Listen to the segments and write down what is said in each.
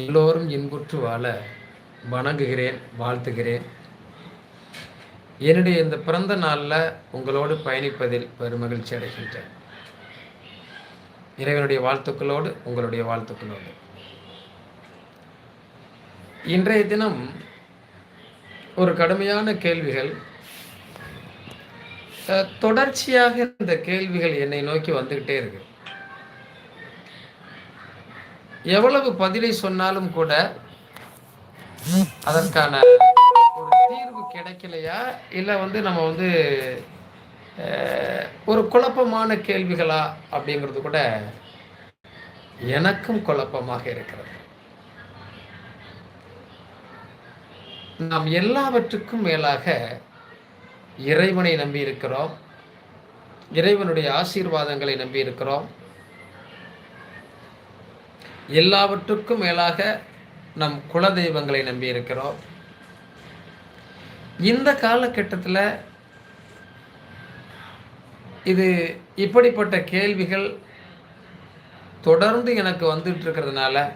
எல்லோரும் இன்புற்று வாழ வணங்குகிறேன் வாழ்த்துகிறேன். என்னுடைய இந்த பிறந்த நாளில் உங்களோடு பயணிப்பதில் பெருமகிழ்ச்சி அடைகின்றேன். இறைவனுடைய வாழ்த்துக்களோடு உங்களுடைய வாழ்த்துக்களோடு. இன்றைய தினம் ஒரு கடுமையான கேள்விகள். தொடர்ச்சியாக இந்த கேள்விகள் என்னை நோக்கி வந்துக்கிட்டே இருக்குது எவ்வளவு பதிலை சொன்னாலும் கூட அதற்கான ஒரு தீர்வு கிடைக்கலையா? இல்லை வந்து நம்ம வந்து ஒரு குழப்பமான கேள்விகளா அப்படிங்கிறது கூட எனக்கும் குழப்பமாக இருக்கிறது. நாம் எல்லாவற்றுக்கும் மேலாக இறைவனை நம்பி இருக்கிறோம் இறைவனுடைய ஆசீர்வாதங்களை நம்பி இருக்கிறோம் எல்லாவற்றுக்கும் மேலாக நம் குலதெய்வங்களை நம்பி இருக்கிறோம் இந்த காலகட்டத்தில் இது இப்படிப்பட்ட கேள்விகள் தொடர்ந்து எனக்கு வந்துட்டு இருக்கிறதுனால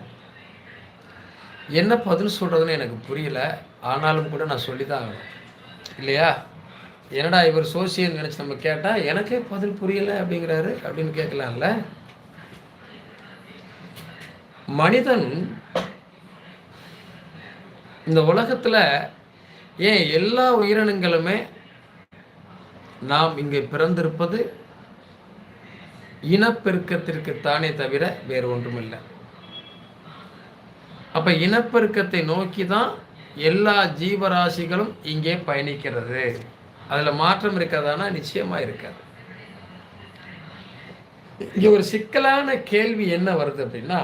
என்ன பதில் சொல்கிறதுன்னு எனக்கு புரியல. ஆனாலும் கூட நான் சொல்லி தான் ஆகணும். இல்லையா? என்னடா இவர் சோசியல் நினச்சி நம்ம கேட்டால் எனக்கே பதில் புரியலை அப்படிங்கிறாரு அப்படின்னு கேட்கலாம்ல? மனிதன் இந்த உலகத்தில் ஏன் எல்லா உயிரினங்களுமே நாம் இங்கே பிறந்திருப்பது இனப்பெருக்கத்திற்குத்தானே தவிர வேறு ஒன்றுமில்லை. அப்போ இனப்பெருக்கத்தை நோக்கி தான் எல்லா ஜீவராசிகளும் இங்கே பயணிக்கிறது. அதில் மாற்றம் இருக்கிறதானா நிச்சயமாக இருக்காது. இங்கே ஒரு சிக்கலான கேள்வி என்ன வருது அப்படின்னா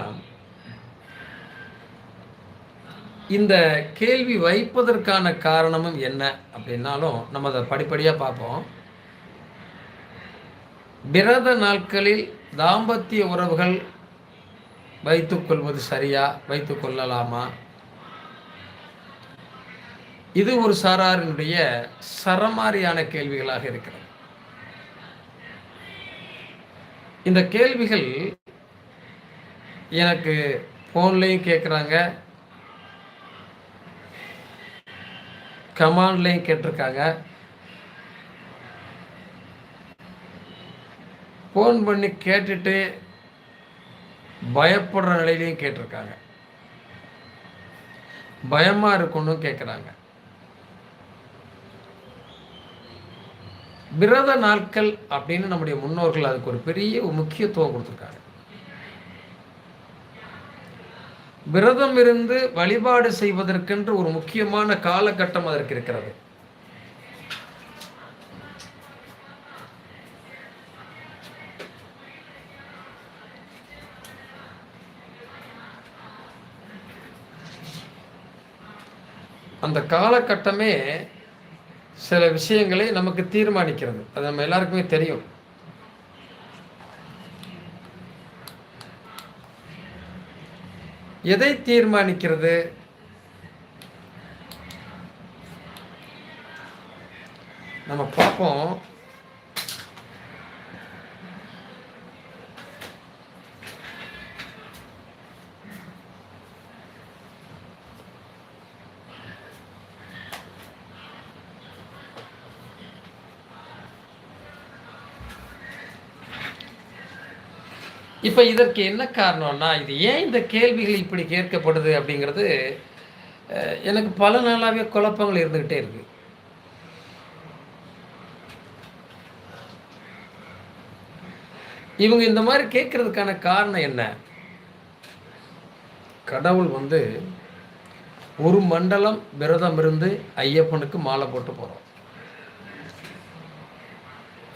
இந்த கேள்வி வைப்பதற்கான காரணமும் என்ன அப்படின்னாலும் நம்ம அதை படிப்படியாக பார்ப்போம். விரத நாட்களில் தாம்பத்திய உறவுகள் வைத்துக்கொள்வது சரியா? வைத்துக்கொள்ளலாமா இது ஒரு சாராரினுடைய சரமாரியான கேள்விகளாக இருக்கிறது. இந்த கேள்விகள் எனக்கு ஃபோன்லேயும் கேட்குறாங்க கமாண்ட்லேயும் கேட்டிருக்காங்க. ஃபோன் பண்ணி கேட்டுட்டு பயப்படுற நிலையிலையும் கேட்டிருக்காங்க. பயமாக இருக்கணும் கேட்குறாங்க விரத நாட்கள் அப்படின்னு நம்முடைய முன்னோர்கள் அதுக்கு ஒரு பெரிய முக்கியத்துவம் கொடுத்துருக்காங்க. விரதம் இருந்து வழிபாடு செய்வதற்கென்று ஒரு முக்கியமான காலகட்டம் அதற்கு இருக்கிறது. அந்த காலகட்டமே சில விஷயங்களை நமக்கு தீர்மானிக்கிறது. அது நம்ம எல்லாருக்குமே தெரியும். எதை தீர்மானிக்கிறது? நம்ம பார்ப்போம். இப்போ இதற்கு என்ன காரணம்னா இது ஏன் இந்த கேள்விகள் இப்படி கேட்கப்படுது அப்படிங்கிறது எனக்கு பல நாளாகவே குழப்பங்கள் இருந்துக்கிட்டே இருக்கு. இவங்க இந்த மாதிரி கேட்கறதுக்கான காரணம் என்ன? கடவுள் வந்து ஒரு மண்டலம் விரதம் இருந்து ஐயப்பனுக்கு மாலை போட்டு போகிறோம்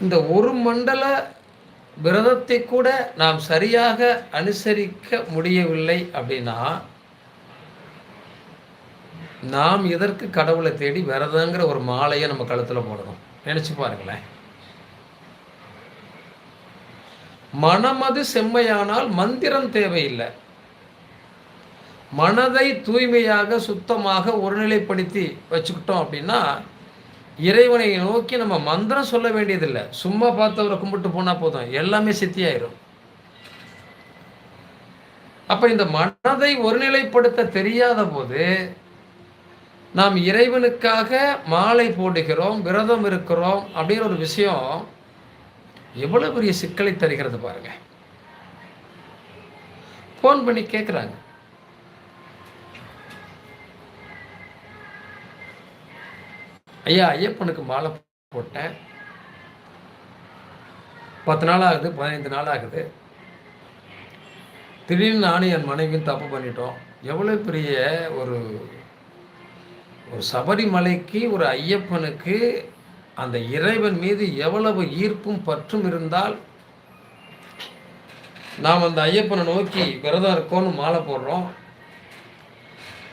இந்த ஒரு மண்டல விரதத்தை கூட நாம் சரியாக அனுசரிக்க முடியவில்லை அப்படின்னா நாம் இதற்கு கடவுளை தேடி விரதங்கிற ஒரு மாலையை நம்ம கழுத்தில் போடணும்? நினச்சி பாருங்களேன். மனமது செம்மையானால் மந்திரம் தேவையில்லை. மனதை தூய்மையாக சுத்தமாக ஒருநிலைப்படுத்தி வச்சுக்கிட்டோம் அப்படின்னா இறைவனை நோக்கி நம்ம மந்திரம் சொல்ல வேண்டியதில்லை. சும்மா பார்த்தவரை கும்பிட்டு போனால் போதும். எல்லாமே சித்தியாயிரும். அப்போ இந்த மனதை ஒருநிலைப்படுத்த தெரியாத போது நாம் இறைவனுக்காக மாலை போடுகிறோம் விரதம் இருக்கிறோம் அப்படிங்கிற ஒரு விஷயம் எவ்வளோ பெரிய சிக்கலை தருகிறது பாருங்க. ஃபோன் பண்ணி கேட்குறாங்க ஐயா ஐயப்பனுக்கு மாலை போட்டேன். பத்து நாள் ஆகுது பதினைந்து நாள் ஆகுது. திடீர்னு நானும் என் மனைவியும் தப்பு பண்ணிட்டோம். எவ்வளோ பெரிய ஒரு ஒரு சபரிமலைக்கு ஒரு ஐயப்பனுக்கு அந்த இறைவன் மீது எவ்வளவு ஈர்ப்பும் பற்றும் இருந்தால் நாம் அந்த ஐயப்பனை நோக்கி விரதம் இருக்கோன்னு மாலை போடுறோம்.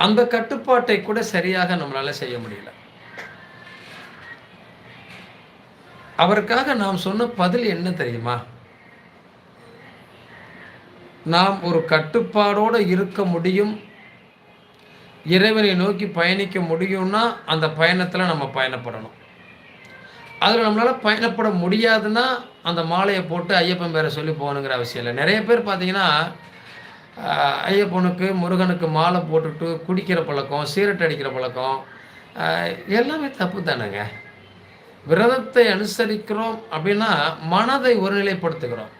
அந்த கட்டுப்பாட்டை கூட சரியாக நம்மளால் செய்ய முடியல. அவருக்காக நாம் சொன்ன பதில் என்ன தெரியுமா? நாம் ஒரு கட்டுப்பாடோடு இருக்க முடியும். இறைவனை நோக்கி பயணிக்க முடியும்னா அந்த பயணத்தில் நம்ம பயணப்படணும். அதில் நம்மளால் பயணப்பட முடியாதுன்னா அந்த மாலையை போட்டு ஐயப்பன் பேரை சொல்லி போகணுங்கிற அவசியம் இல்லை. நிறைய பேர் பார்த்தீங்கன்னா ஐயப்பனுக்கு முருகனுக்கு மாலை போட்டுட்டு குடிக்கிற பழக்கம் சீரட் அடிக்கிற பழக்கம் எல்லாமே தப்பு தானேங்க. விரதத்தை அனுசரிக்கிறோம் அப்படின்னா மனதை ஒருநிலைப்படுத்துகிறோம்.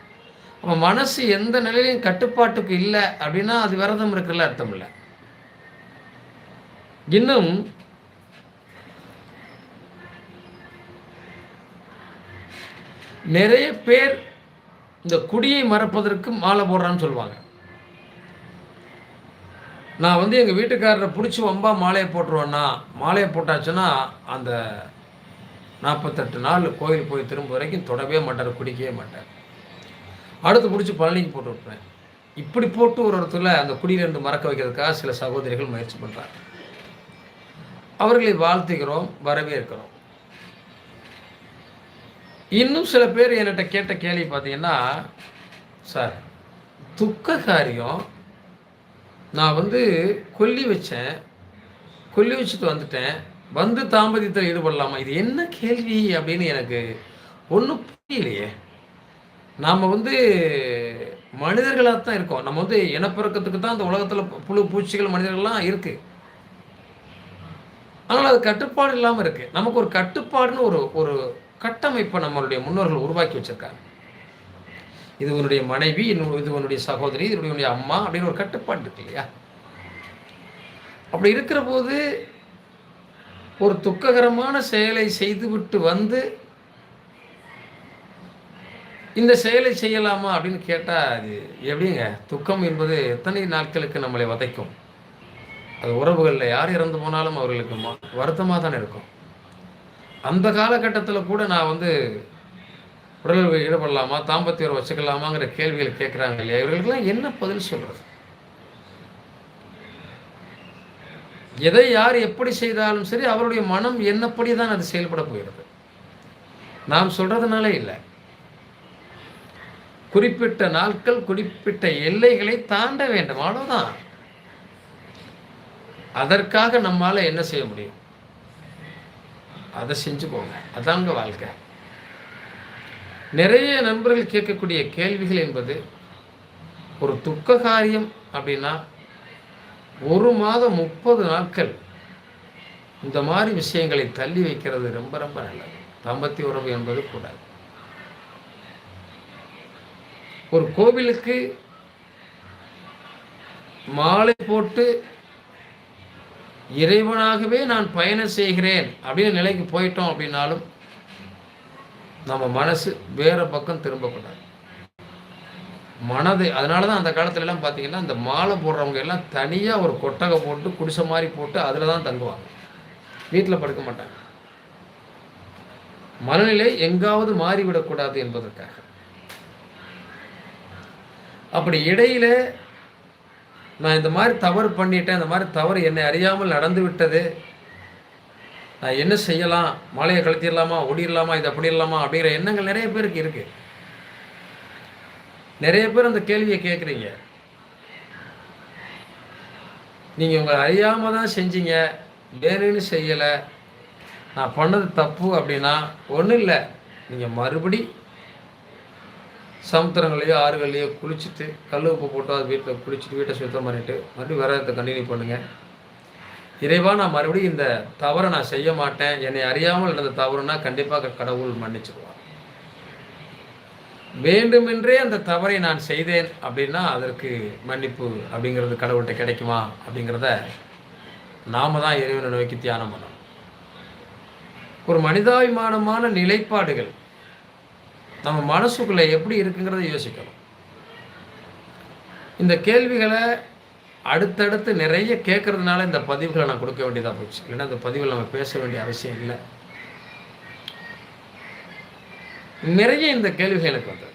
அப்போ மனசு எந்த நிலையிலையும் கட்டுப்பாட்டுக்கு இல்லை அப்படின்னா அது விரதம் இருக்குல்ல அர்த்தம் இல்லை. இன்னும் நிறைய பேர் இந்த குடியை மறப்பதற்கு மாலை போடுறான்னு சொல்லுவாங்க. நான் வந்து எங்கள் வீட்டுக்காரரை பிடிச்சி வம்பா மாலையை போட்டுருவேன்னா மாலையை போட்டாச்சுன்னா அந்த நாற்பத்தெட்டு நாள் கோயில் போய் திரும்ப வரைக்கும் தொடவே மாட்டார் குடிக்கவே மாட்டார். அடுத்து பிடிச்சி பழனிக்கு போட்டு விட்ருவேன் இப்படி போட்டு ஒரு இடத்துல அந்த குடியிலிருந்து மறக்க வைக்கிறதுக்காக சில சகோதரிகள் முயற்சி பண்ணுறாங்க அவர்களை வாழ்த்துகிறோம் வரவேற்கிறோம். இன்னும் சில பேர் என்கிட்ட கேட்ட கேள்வி பார்த்தீங்கன்னா சார் துக்க காரியம் நான் வந்து கொல்லி வச்சேன் கொல்லி வச்சுட்டு வந்துட்டேன் வந்து தாம்பத்தியத்தில் ஈடுபடலாமா? இது என்ன கேள்வி அப்படின்னு எனக்கு ஒன்றும் புரியலையே. நாம் வந்து மனிதர்களாக தான் இருக்கோம். நம்ம வந்து இனப்பெருக்கத்துக்கு தான் அந்த உலகத்தில் புழு பூச்சிகள் மனிதர்கள்லாம் இருக்குது ஆனால் அது கட்டுப்பாடு இல்லாமல் இருக்குது நமக்கு ஒரு கட்டுப்பாடுன்னு ஒரு ஒரு கட்டமைப்பை நம்மளுடைய முன்னோர்கள் உருவாக்கி வச்சுருக்காங்க. இது உன்னுடைய மனைவி இது உன்னுடைய சகோதரி இது அம்மா அப்படின்னு ஒரு கட்டுப்பாடு இருக்கு இல்லையா? அப்படி இருக்கிற போது ஒரு துக்ககரமான செயலை செய்துவிட்டு வந்து இந்த செயலை செய்யலாமா அப்படின்னு கேட்டால் அது எப்படிங்க? துக்கம் என்பது எத்தனை நாட்களுக்கு நம்மளை வதைக்கும்? அது உறவுகளில் யார் இறந்து போனாலும் அவர்களுக்கு வருத்தமாக தானே இருக்கும். அந்த காலகட்டத்தில் கூட நான் வந்து உடல் ஈடுபடலாமா தாம்பத்தியம் வச்சுக்கலாமாங்கிற கேள்விகள் கேட்குறாங்க இல்லையா? இவர்களுக்கெல்லாம் என்ன பதில் சொல்கிறது எதை யார் எப்படி செய்தாலும் சரி அவருடைய மனம் என்னப்படி தான் அது செயல்பட போகிறது. நாம் சொல்றதுனாலே இல்லை. குறிப்பிட்ட நாட்கள் குறிப்பிட்ட எல்லைகளை தாண்ட வேண்டும். அவ்வளோதான் அதற்காக நம்மால் என்ன செய்ய முடியும்? அதை செஞ்சுக்கோங்க. அதாங்க வாழ்க்கை. நிறைய நண்பர்கள் கேட்கக்கூடிய கேள்விகள் என்பது ஒரு துக்க காரியம் அப்படின்னா ஒரு மாதம் முப்பது நாட்கள் இந்த மாதிரி விஷயங்களை தள்ளி வைக்கிறது ரொம்ப ரொம்ப நல்லது. தம்பத்தி உறவு என்பது கூடாது ஒரு கோவிலுக்கு மாலை போட்டு இறைவனாகவே நான் பயணம் செய்கிறேன் அப்படின்னு நிலைக்கு போயிட்டோம் அப்படின்னாலும் நம்ம மனசு வேறு பக்கம் திரும்பக்கூடாது. மனது அதனால தான் அந்த காலத்துலலாம் பார்த்தீங்கன்னா அந்த மாலை போடுறவங்க எல்லாம் தனியாக ஒரு கொட்டகை போட்டு குடிசை மாதிரி போட்டு அதில் தான் தங்குவாங்க. வீட்டில் படுக்க மாட்டாங்க. மனநிலை எங்காவது மாறிவிடக்கூடாது என்பதற்காக. அப்படி இடையில நான் இந்த மாதிரி தவறு பண்ணிட்டேன் இந்த மாதிரி தவறு என்னை அறியாமல் நடந்து விட்டது நான் என்ன செய்யலாம்? மலையை கழுத்திடலாமா ஓடிடலாமா? இது அப்படி இல்லாமா? அப்படிங்கிற எண்ணங்கள் நிறைய பேருக்கு இருக்கு. நிறைய பேர் அந்த கேள்வியை கேட்குறீங்க. நீங்கள் உங்களை அறியாமல் தான் செஞ்சீங்க. வேணும்னு செய்யலை. நான் பண்ணது தப்பு அப்படின்னா ஒன்றும் இல்லை. நீங்கள் மறுபடி சமுத்திரங்களையோ ஆறுகள்லையோ குளிச்சுட்டு கல் உப்பு போட்டு அது வீட்டில் குளிச்சுட்டு வீட்டை சுத்தம் பண்ணிவிட்டு மறுபடியும் விரதத்தை கண்டினியூ பண்ணுங்கள் இறைவா நான் மறுபடியும் இந்த தவறை நான் செய்ய மாட்டேன். என்னை அறியாமல் நடந்த தவறுனா கண்டிப்பாக கடவுள் மன்னிச்சிடுவான் வேண்டுமென்றே அந்த தவறை நான் செய்தேன் அப்படின்னா அதற்கு மன்னிப்பு அப்படிங்கிறது கடவுள்கிட்ட கிடைக்குமா அப்படிங்கிறத நாம தான் இறைவனை நோக்கி தியானம் பண்ணணும். ஒரு மனிதாபிமானமான நிலைப்பாடுகள் நம்ம மனசுக்குள்ளே எப்படி இருக்குங்கிறத யோசிக்கணும். இந்த கேள்விகளை அடுத்தடுத்து நிறைய கேட்கறதுனால இந்த பதிவுகளை நான் கொடுக்க வேண்டியதாக போச்சு. இல்லைன்னா இந்த பதிவில் நம்ம பேச வேண்டிய அவசியம் இல்லை. நிறைய இந்த கேள்விகள் எனக்கு வந்தது.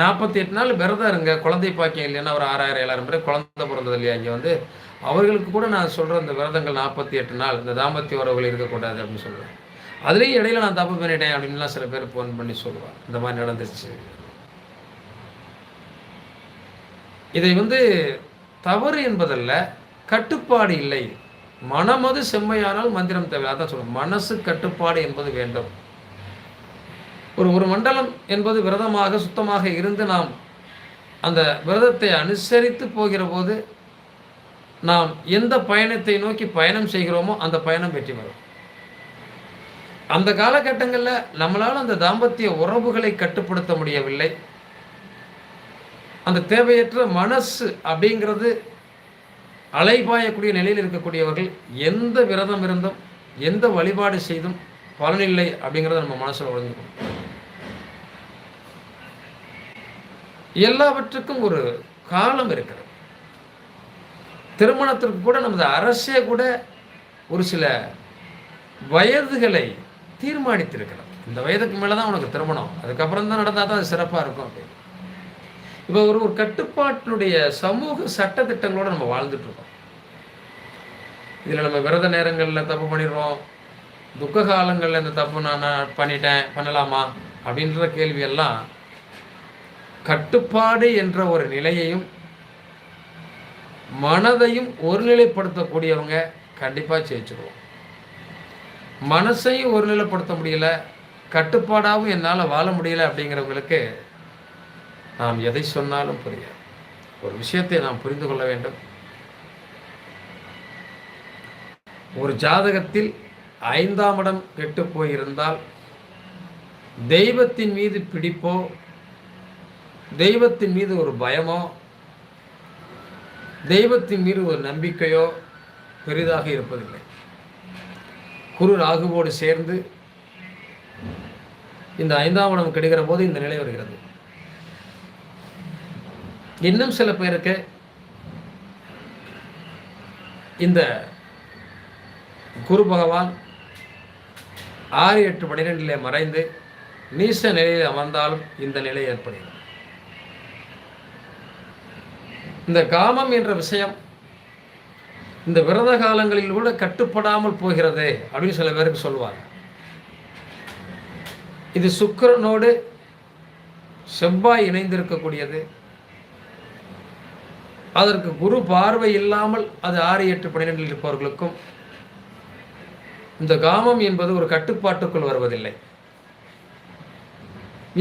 நாற்பத்தி எட்டு நாள் விரதம் இருங்க குழந்தை பாக்கியம் இல்லைன்னா ஒரு ஆறாயிரம் ஏழாயிரம் பேர் குழந்தை பிறந்தது இல்லையா? இங்கே வந்து அவர்களுக்கு கூட நான் சொல்கிற இந்த விரதங்கள் நாற்பத்தி எட்டு நாள் இந்த தாம்பத்திய உறவுகள் இருக்கக்கூடாது அப்படின்னு சொல்லுவேன். அதுலேயும் இடையில நான் தப்பு பண்ணிட்டேன் அப்படின்லாம் சில பேர் ஃபோன் பண்ணி சொல்லுவாள் இந்த மாதிரி நடந்துச்சு இதை வந்து தவறு என்பதல்ல கட்டுப்பாடு இல்லை. மனமது செம்மையானால் மந்திரம் தேவை. அதான் சொல்லுவோம் மனசு கட்டுப்பாடு என்பது வேண்டும். ஒரு ஒரு மண்டலம் என்பது விரதமாக சுத்தமாக இருந்து நாம் அந்த விரதத்தை அனுசரித்து போகிற போது நாம் எந்த பயணத்தை நோக்கி பயணம் செய்கிறோமோ அந்த பயணம் வெற்றி பெறும். அந்த காலகட்டங்களில் நம்மளால் அந்த தாம்பத்திய உறவுகளை கட்டுப்படுத்த முடியவில்லை. அந்த தேவையற்ற மனசு அப்படிங்கிறது அலைபாயக்கூடிய நிலையில் இருக்கக்கூடியவர்கள் எந்த விரதம் இருந்தும் எந்த வழிபாடு செய்தும் பலனில்லை அப்படிங்கிறத நம்ம மனசில் உழைஞ்சுக்கணும் எல்லாவற்றுக்கும் ஒரு காலம் இருக்கிறது. திருமணத்திற்கு கூட நமது அரசே கூட ஒரு சில வயதுகளை தீர்மானித்திருக்கிறது இந்த வயதுக்கு மேலே தான் உனக்கு திருமணம். அதுக்கப்புறம் தான் நடந்தால் தான் அது சிறப்பாக இருக்கும் அப்படின்னு. இப்போ ஒரு ஒரு கட்டுப்பாட்டினுடைய சமூக சட்டத்திட்டங்களோடு நம்ம வாழ்ந்துட்டுருக்கோம். இதில் நம்ம விரத நேரங்களில் தப்பு பண்ணிடுறோம். துக்க காலங்களில் இந்த தப்பு நான் நான் பண்ணிட்டேன் பண்ணலாமா? அப்படின்ற கேள்வியெல்லாம் கட்டுப்பாடு என்ற ஒரு நிலையையும் மனதையும் ஒருநிலைப்படுத்தக்கூடியவங்க கண்டிப்பாக ஜெயிச்சுடுவோம் மனசையும் ஒருநிலைப்படுத்த முடியல கட்டுப்பாடாகவும் என்னால் வாழ முடியல அப்படிங்கிறவங்களுக்கு நாம் எதை சொன்னாலும் புரியாது. ஒரு விஷயத்தை நாம் புரிந்து கொள்ள வேண்டும். ஒரு ஜாதகத்தில் ஐந்தாம் இடம் கெட்டு போயிருந்தால் தெய்வத்தின் மீது பிடிப்போ தெய்வத்தின் மீது ஒரு பயமோ தெய்வத்தின் மீது ஒரு நம்பிக்கையோ பெரிதாக இருப்பதில்லை. குரு ராகுவோடு சேர்ந்து இந்த ஐந்தாம் இடம் கிடைக்கிற போது இந்த நிலை வருகிறது. இன்னும் சில பேருக்கு இந்த குரு பகவான் ஆறு எட்டு பனிரெண்டிலே மறைந்து நீச நிலையில் அமர்ந்தாலும் இந்த நிலை ஏற்படுகிறது. இந்த காமம் என்ற விஷயம் இந்த விரத காலங்களில் கூட கட்டுப்படாமல் போகிறதே அப்படின்னு சில பேருக்கு சொல்லுவாங்க இது சுக்கரனோடு செவ்வாய் இணைந்திருக்கக்கூடியது. அதற்கு குரு பார்வை இல்லாமல் அது ஆறு எட்டு பன்னிரெண்டில் இருப்பவர்களுக்கும் இந்த காமம் என்பது ஒரு கட்டுப்பாட்டுக்குள் வருவதில்லை.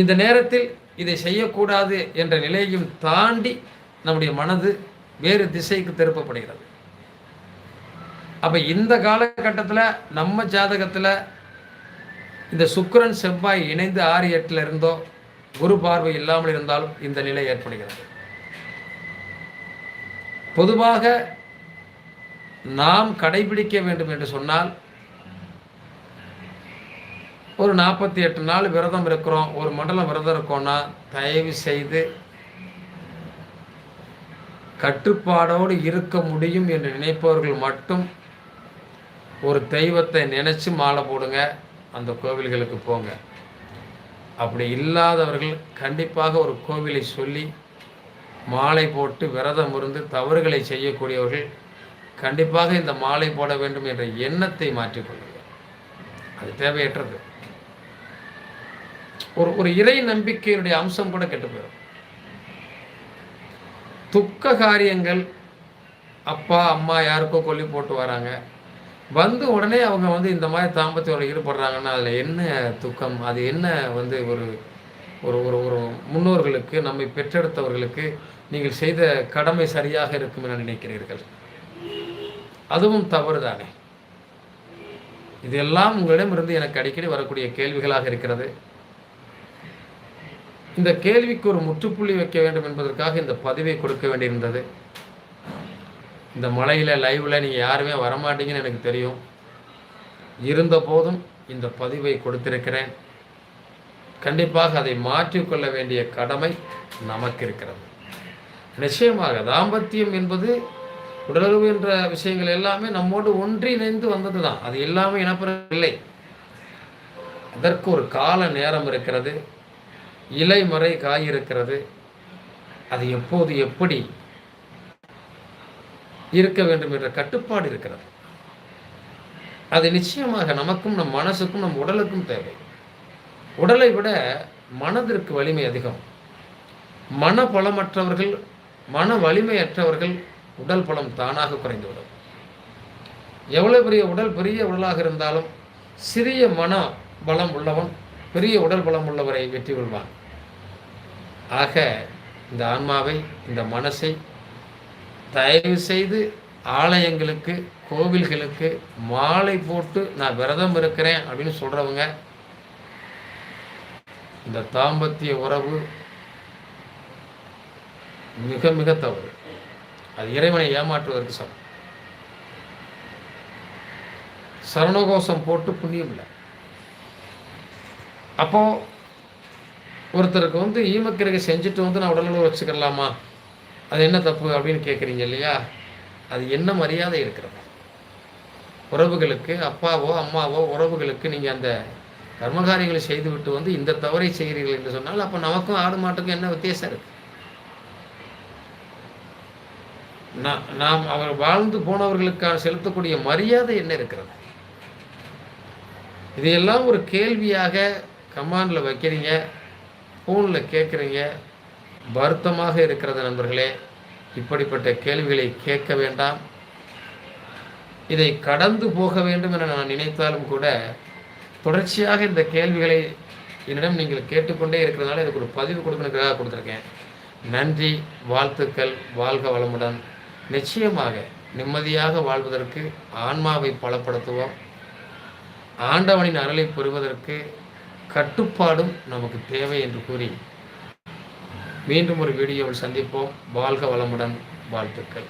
இந்த நேரத்தில் இதை செய்யக்கூடாது என்ற நிலையும் தாண்டி நம்முடைய மனது வேறு திசைக்கு திருப்பப்படுகிறது. அப்போ இந்த காலகட்டத்தில் நம்ம ஜாதகத்தில் இந்த சுக்கரன் செவ்வாய் இணைந்து ஆறு எட்டில் இருந்தோ குரு பார்வை இல்லாமல் இருந்தாலும் இந்த நிலை ஏற்படுகிறது. பொதுவாக நாம் கடைபிடிக்க வேண்டும் என்று சொன்னால் ஒரு நாற்பத்தி எட்டு நாள் விரதம் இருக்கிறோம் ஒரு மண்டலம் விரதம் இருக்கோம்னா தயவு செய்து கட்டுப்பாடோடு இருக்க முடியும் என்று நினைப்பவர்கள் மட்டும் ஒரு தெய்வத்தை நினச்சி மாலை போடுங்க அந்த கோவில்களுக்கு போங்க. அப்படி இல்லாதவர்கள் கண்டிப்பாக ஒரு கோவிலை சொல்லி மாலை போட்டு விரதம் இருந்து தவறுகளை செய்யக்கூடியவர்கள் கண்டிப்பாக இந்த மாலை போட வேண்டும் என்ற எண்ணத்தை மாற்றிக்கொள்ளுங்கள் அது தேவையற்றது. ஒரு ஒரு இறை நம்பிக்கையினுடைய அம்சம் கூட கெட்டு போயிடும் துக்க காரியங்கள் அப்பா அம்மா யாருக்கோ கொல்லி போட்டு வராங்க. வந்து உடனே அவங்க வந்து இந்த மாதிரி தாம்பத்தியோட ஈடுபடுறாங்கன்னா அதில் என்ன துக்கம்? அது என்ன வந்து ஒரு ஒரு ஒரு ஒரு முன்னோர்களுக்கு நம்மை பெற்றெடுத்தவர்களுக்கு நீங்கள் செய்த கடமை சரியாக இருக்கும் என நினைக்கிறீர்கள்? அதுவும் தவறு தானே இதெல்லாம் உங்களிடமிருந்து எனக்கு அடிக்கடி வரக்கூடிய கேள்விகளாக இருக்கிறது. இந்த கேள்விக்கு ஒரு முற்றுப்புள்ளி வைக்க வேண்டும் என்பதற்காக இந்த பதிவை கொடுக்க வேண்டியிருந்தது. இந்த மலையில் லைவில் நீங்கள் யாருமே வரமாட்டீங்கன்னு எனக்கு தெரியும். இருந்த போதும் இந்த பதிவை கொடுத்திருக்கிறேன். கண்டிப்பாக அதை மாற்றிக்கொள்ள வேண்டிய கடமை நமக்கு இருக்கிறது. நிச்சயமாக தாம்பத்தியம் என்பது உடலுறவு என்ற விஷயங்கள் எல்லாமே நம்மோடு ஒன்றிணைந்து வந்தது தான் அது எல்லாமே இனப்பெறவில்லை அதற்கு ஒரு கால நேரம் இருக்கிறது. இலை மறை காய் இருக்கிறது அது எப்போது எப்படி இருக்க வேண்டும் என்ற கட்டுப்பாடு இருக்கிறது. அது நிச்சயமாக நமக்கும் நம் மனசுக்கும் நம் உடலுக்கும் தேவை. உடலை விட மனதிற்கு வலிமை அதிகம். மன பலமற்றவர்கள் மன வலிமையற்றவர்கள் உடல் பலம் தானாக குறைந்துவிடும். எவ்வளவு பெரிய உடல் பெரிய உடலாக இருந்தாலும் சிறிய மன பலம் உள்ளவன் பெரிய உடல் பலம் உள்ளவரை வெற்றி கொள்வான் ஆக இந்த ஆன்மாவை இந்த மனசை தயவு செய்து ஆலயங்களுக்கு கோவில்களுக்கு மாலை போட்டு நான் விரதம் இருக்கிறேன் அப்படின்னு சொல்கிறவங்க இந்த தாம்பத்திய உறவு மிக மிக தவறு. அது இறைவனை ஏமாற்றுவதற்கு சமம். சரணகோஷம் போட்டு புண்ணியம் இல்லை. அப்போது ஒருத்தருக்கு வந்து ஈமக்கிரகை செஞ்சுட்டு வந்து நான் உடலுறவு வச்சுக்கலாமா? அது என்ன தப்பு அப்படின்னு கேட்குறீங்க இல்லையா? அது என்ன மரியாதை இருக்கிறது? உறவுகளுக்கு அப்பாவோ அம்மாவோ உறவுகளுக்கு நீங்கள் அந்த கர்மகாரியங்களை செய்துவிட்டு வந்து இந்த தவறை செய்கிறீர்கள் என்று சொன்னால் அப்போ நமக்கும் ஆடு மாட்டுக்கும் என்ன வித்தியாசம் இருக்கு? நாம் அவர் வாழ்ந்து போனவர்களுக்காக செலுத்தக்கூடிய மரியாதை என்ன இருக்கிறது? இதையெல்லாம் ஒரு கேள்வியாக கமாண்டில் வைக்கிறீங்க. ஃபோனில் கேட்குறீங்க வருத்தமாக இருக்கிறது நண்பர்களே. இப்படிப்பட்ட கேள்விகளை கேட்க வேண்டாம். இதை கடந்து போக வேண்டும் என நான் நினைத்தாலும் கூட தொடர்ச்சியாக இந்த கேள்விகளை என்னிடம் நீங்கள் கேட்டுக்கொண்டே இருக்கிறதுனால இதுக்கு ஒரு பதிவு கொடுக்கணுக்காக கொடுத்துருக்கேன். நன்றி வாழ்த்துக்கள் வாழ்க வளமுடன். நிச்சயமாக நிம்மதியாக வாழ்வதற்கு ஆன்மாவை பலப்படுத்துவோம். ஆண்டவனின் அருளை பெறுவதற்கு கட்டுப்பாடும் நமக்கு தேவை என்று கூறி மீண்டும் ஒரு வீடியோவில் சந்திப்போம். வாழ்க வளமுடன் வாழ்த்துக்கள்.